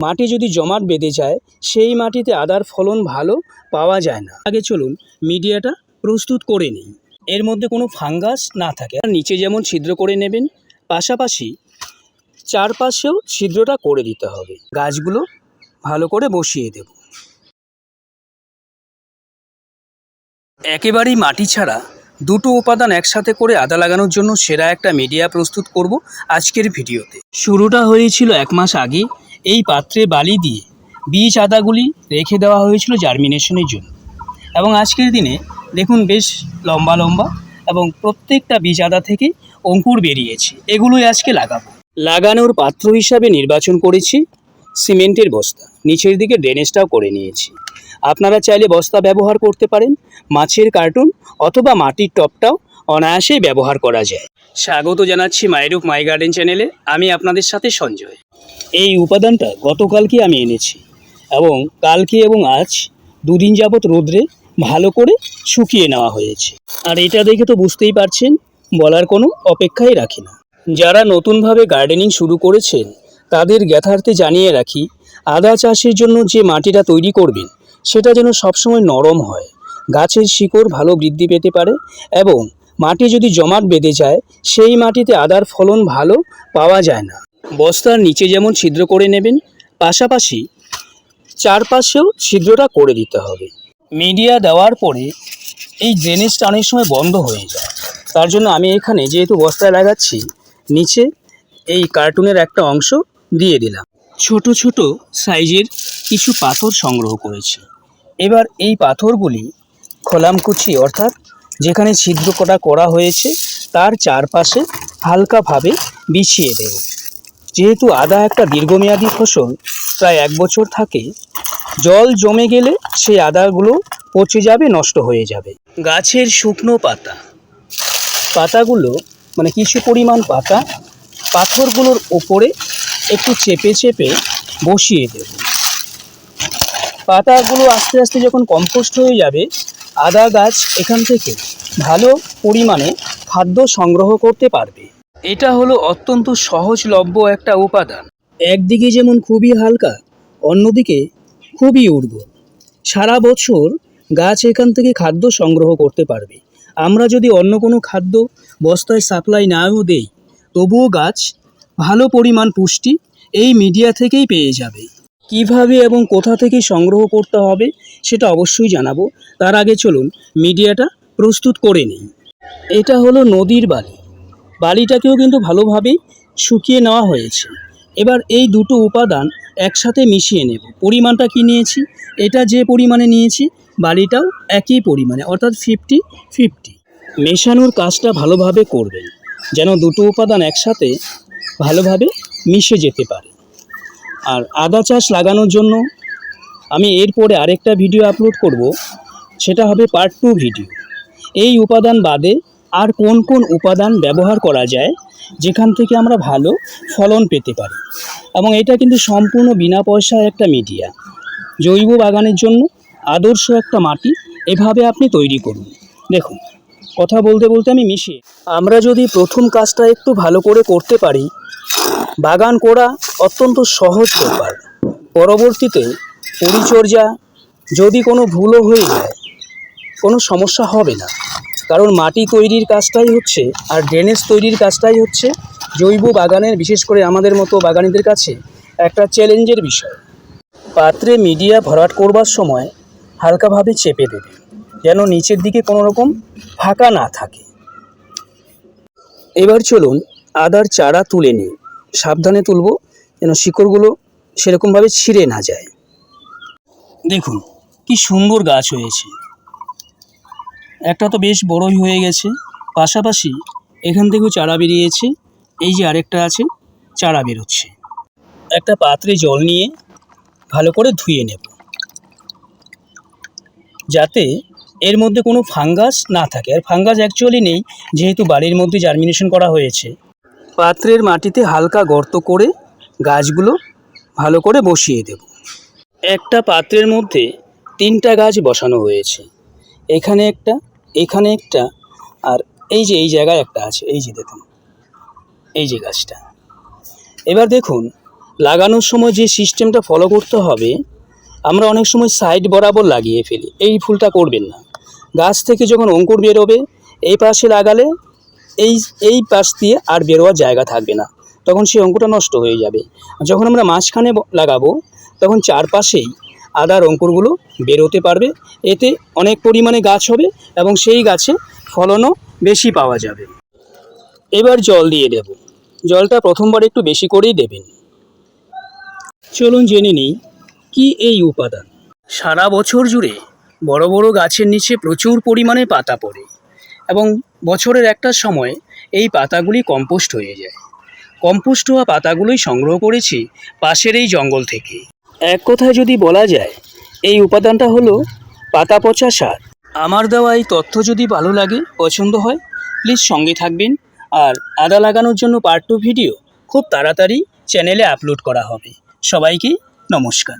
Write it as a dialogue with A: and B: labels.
A: মাটি যদি জমাট বেঁধে যায়, সেই মাটিতে আদার ফলন ভালো পাওয়া যায় না। আগে চলুন মিডিয়াটা প্রস্তুত করে নিই। এর মধ্যে কোনো ফাঙ্গাস না থাকে। আর নিচে যেমন ছিদ্র করে নেবেন, পাশাপাশি চারপাশেও ছিদ্রটা করে দিতে হবে। গাছগুলো ভালো করে বসিয়ে দেব। একেবারেই মাটি ছাড়া দুটো উপাদান একসাথে করে আদা লাগানোর জন্য সেরা একটা মিডিয়া প্রস্তুত করব আজকের ভিডিওতে। শুরুটা হয়েছিল এক মাস আগে, এই পাত্রে বালি দিয়ে বীজ আদাগুলি রেখে দেওয়া হয়েছিল জার্মিনেশনের জন্য। এবং আজকের দিনে দেখুন বেশ লম্বা লম্বা এবং প্রত্যেকটা বীজ আদা থেকে অঙ্কুর বেরিয়েছে, এগুলোই আজকে লাগাবো। লাগানোর পাত্র হিসাবে নির্বাচন করেছি, সিমেন্টের বস্তা, নিচের দিকে ড্রেনেজটাও করে নিয়েছি। আপনারা চাইলে বস্তা ব্যবহার করতে পারেন, মাছের কার্টুন অথবা মাটির টপটাও অনায়াসেই ব্যবহার করা যায়। স্বাগত জানাচ্ছি মায়েরূপ মাই গার্ডেন চ্যানেলে। আমি আপনাদের সাথে সঞ্জয়। এই উপাদানটা গতকালকে আমি এনেছি এবং কালকে এবং আজ দুদিন যাবৎ রোদ্রে ভালো করে শুকিয়ে নেওয়া হয়েছে। আর এটা দেখে তো বুঝতেই পারছেন বলার কোনো অপেক্ষাই রাখি না। যারা নতুনভাবে গার্ডেনিং শুরু করেছেন তাদের জ্ঞাতার্থে জানিয়ে রাখি আদা চাষের জন্য যে মাটিটা তৈরি করবেন সেটা যেন সবসময় নরম হয়। গাছের শিকড় ভালো বৃদ্ধি পেতে পারে এবং মাটি যদি জমাট বেঁধে যায়, সেই মাটিতে আদার ফলন ভালো পাওয়া যায় না। বস্তার নিচে যেমন ছিদ্র করে নেবেন, পাশাপাশি চারপাশেও ছিদ্রটা করে দিতে হবে। মিডিয়া দেওয়ার পরে এই ড্রেনেজটা অনেক সময় বন্ধ হয়ে যায়। তার জন্য আমি এখানে যেহেতু বস্তায় লাগাচ্ছি, নিচে এই কার্টুনের একটা অংশ দিয়ে দিলাম। ছোট ছোট সাইজের কিছু পাথর সংগ্রহ করেছি। এবার এই পাথরগুলি খোলামকুচি অর্থাৎ যেখানে ছিদ্র কটা করা হয়েছে, তার চারপাশে হালকাভাবে বিছিয়ে দেব। যেহেতু আদা একটা দীর্ঘমেয়াদী ফসল, প্রায় এক বছর থাকে, জল জমে গেলে সেই আদাগুলো পচে যাবে, নষ্ট হয়ে যাবে। গাছের শুকনো পাতা। পাতাগুলো মানে কিছু পরিমাণ পাতা, পাথরগুলোর ওপরে একটু চেপে চেপে বসিয়ে দেব। পাতাগুলো আস্তে আস্তে যখন কম্পোস্ট হয়ে যাবে আদা গাছ এখান থেকে ভালো পরিমাণে খাদ্য সংগ্রহ করতে পারবে। এটা হলো অত্যন্ত সহজলভ্য একটা উপাদান। একদিকে যেমন খুবই হালকা, অন্যদিকে খুবই উর্বর সারা বছর গাছ এখান থেকে খাদ্য সংগ্রহ করতে পারবে। আমরা যদি অন্য কোনো খাদ্য বস্তায় সাপ্লাই নাও দেই, তবুও গাছ ভালো পরিমাণ পুষ্টি এই মিডিয়া থেকেই পেয়ে যাবে। কীভাবে এবং কোথা থেকে সংগ্রহ করতে হবে সেটা অবশ্যই জানাব। তার আগে চলুন মিডিয়াটা প্রস্তুত করে নিই। এটা হলো নদীর বালি। বালিটাকেও কিন্তু ভালোভাবেই শুকিয়ে নেওয়া হয়েছে। এবার এই দুটো উপাদান একসাথে মিশিয়ে নেব। পরিমাণটা কি নিয়েছি? এটা যে পরিমাণে নিয়েছি, বালিটাও একই পরিমাণে, অর্থাৎ ফিফটি ফিফটি মেশানোর কাজটা ভালোভাবে করবেন, যেন দুটো উপাদান একসাথে ভালোভাবে মিশে যেতে পারে। আর আদা চাষ লাগানোর জন্য আমি এরপরে আরেকটা ভিডিও আপলোড করব, সেটা হবে পার্ট টু ভিডিও এই উপাদান বাদে আর কোন কোন উপাদান ব্যবহার করা যায়, যেখান থেকে আমরা ভালো ফলন পেতে পারি। এবং এটা কিন্তু সম্পূর্ণ বিনা পয়সায় একটা মিডিয়া জৈব বাগানের জন্য আদর্শ একটা মাটি এভাবে আপনি তৈরি করুন। দেখুন, কথা বলতে বলতে আমি মিশিয়ে আমরা যদি প্রথম কাজটা একটু ভালো করে করতে পারি বাগান করা অত্যন্ত সহজ ব্যাপার। পরবর্তীতে পরিচর্যা, যদি কোনো ভুলও হয়ে যায়, কোনো সমস্যা হবে না। কারণ মাটি তৈরির কাজটাই হচ্ছে আর ড্রেনেজ তৈরির কাজটাই হচ্ছে জৈব বাগানের, বিশেষ করে আমাদের মতো বাগানীদের কাছে একটা চ্যালেঞ্জের বিষয়। পাত্রে মিডিয়া ভরাট করবার সময় হালকাভাবে চেপে দেবে, যেন নিচের দিকে কোনো রকম ফাঁকা না থাকে। এবার চলুন আদার চারা তুলে নিই। সাবধানে তুলব যেন শিকড়গুলো সেরকমভাবে ছিঁড়ে না যায়। দেখুন, কি সুন্দর গাছ হয়েছে। একটা তো বেশ বড়ই হয়ে গেছে। পাশাপাশি এখান থেকেও চারা বেরিয়েছে। এই যে আরেকটা আছে, চারা বেরোচ্ছে। একটা পাত্রে জল নিয়ে ভালো করে ধুয়ে নেব। যাতে এর মধ্যে কোনো ফাঙ্গাস না থাকে। আর ফাঙ্গাস অ্যাকচুয়ালি নেই, যেহেতু বাড়ির মধ্যে জার্মিনেশন করা হয়েছে। পাত্রের মাটিতে হালকা গর্ত করে গাছগুলো ভালো করে বসিয়ে দেব। একটা পাত্রের মধ্যে তিনটা গাছ বসানো হয়েছে। এখানে একটা এখানে একটা, আর এই যে, এই জায়গায় একটা আছে। এই যে দেখুন, এই যে গাছটা। এবার দেখুন, লাগানোর সময় যে সিস্টেমটা ফলো করতে হবে, আমরা অনেক সময় সাইড বরাবর লাগিয়ে ফেলি। এই ফুলটা করবেন না। গাছ থেকে যখন অঙ্কুর বেরোবে, এই পাশে লাগালে এই এই পাশ দিয়ে আর বেরোয়ার জায়গা থাকবে না। তখন সেই অঙ্কুরটা নষ্ট হয়ে যাবে। যখন আমরা মাঝখানে লাগাবো, তখন চারপাশেই আদার অঙ্কুরগুলো বেরোতে পারবে। এতে অনেক পরিমাণে গাছ হবে এবং সেই গাছে ফলনও বেশি পাওয়া যাবে। এবার জল দিয়ে দেব। জলটা প্রথমবার একটু বেশি করেই দেবেন। চলুন জেনে নিই, কি এই উপাদান? সারা বছর জুড়ে বড় বড় গাছের নিচে প্রচুর পরিমাণে পাতা পড়ে এবং বছরের একটা সময় এই পাতাগুলি কম্পোস্ট হয়ে যায়। কম্পোস্ট হওয়া পাতাগুলোই সংগ্রহ করেছি পাশের এই জঙ্গল থেকে। এক কথায় যদি বলা যায়, এই উপাদানটা হলো পাতা পচা সার। আমার দেওয়া এই তথ্য যদি ভালো লাগে, পছন্দ হয় প্লিজ সঙ্গে থাকবেন আর আদা লাগানোর জন্য পার্ট টু ভিডিও খুব তাড়াতাড়ি চ্যানেলে আপলোড করা হবে। সবাইকে নমস্কার।